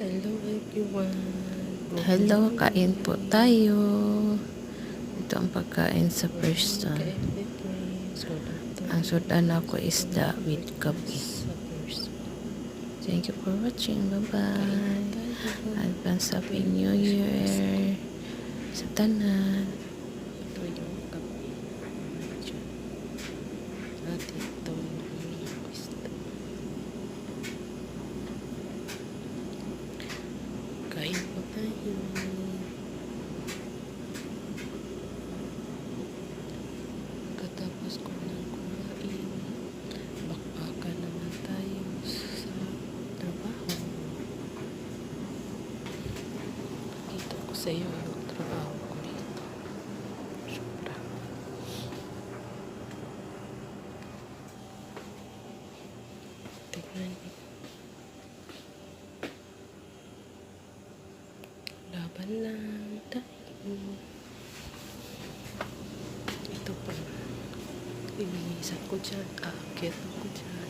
Hello everyone. Hello, kain po tayo. Ito ang pagkain sa first Kay time. Philippines. Soda to. Ang sudan ako isda with kape. Thank you for watching. Bye-bye. Advance Happy New Year. Sa tanan. Ito yung kape. Diyan. At ito yung isda. Kain po tayo. Katapos ko nang kumain, bakbakan naman tayo sa trabaho. Pakita ko sa iyo yung trabaho Laban lang tayo. Ito pa. Ininisan ko dyan. Aakyat ako dyan.